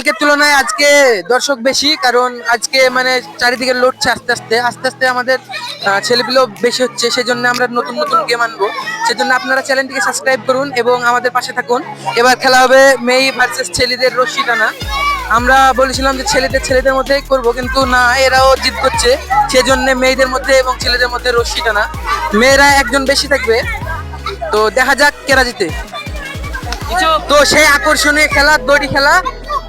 কালকের তুলনায় আজকে দর্শক বেশি কারণ আজকে মানে চারিদিকে লড়ছে আস্তে আস্তে আস্তে আস্তে আমাদের ছেলেগুলো বেশি হচ্ছে সেজন্য আমরা নতুন নতুন গেম আনব। সেজন্য আপনারা চ্যানেলটিকে সাবস্ক্রাইব করুন এবং আমাদের পাশে থাকুন। এবার খেলা হবে মেই ভার্সেস ছেলেদের রশ্মি টানা। আমরা বলেছিলাম যে ছেলেদের ছেলেদের মধ্যেই করব কিন্তু না এরাও জিত করছে। সেজন্য মেয়েদের মধ্যে এবং ছেলেদের মধ্যে রশ্মি টানা। মেয়েরা একজন বেশি থাকবে। তো দেখা যাক কেরা জিতে তো সেই আকর্ষণীয় খেলা দড়ি খেলা।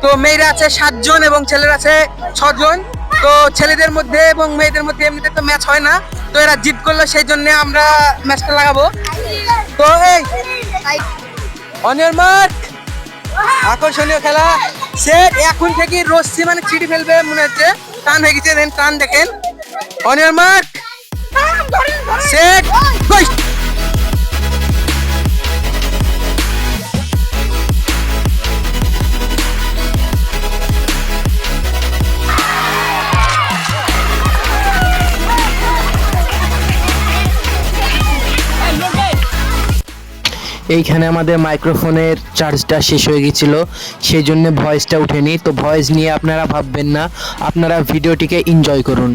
তো মেয়েরা আছে সাতজন এবং ছেলেরা আছে ছজন। তো ছেলেদের মধ্যে এবং মেয়েদের মধ্যে এমনিতে তো ম্যাচ হয় না। তো এরা জিত করল সেই জন্য আমরা ম্যাচটা লাগাবো। তো এই অনিয়র মার্ক আকর্ষণীয় খেলা। সেট এখন থেকে রশ্মি মানে চিড়ি ফেলবে মনে হচ্ছে। টান হয়ে গেছে দেন টান দেখেন। অনিয়র মার্ক সেট এইখানে আমাদের মাইক্রোফোনের চার্জটা শেষ হয়ে গেছিল, সেই জন্য ভয়েসটা উঠেনি। তো ভয়েস নিয়ে আপনারা ভাববেন না, আপনারা ভিডিওটিকে এনজয় করুন।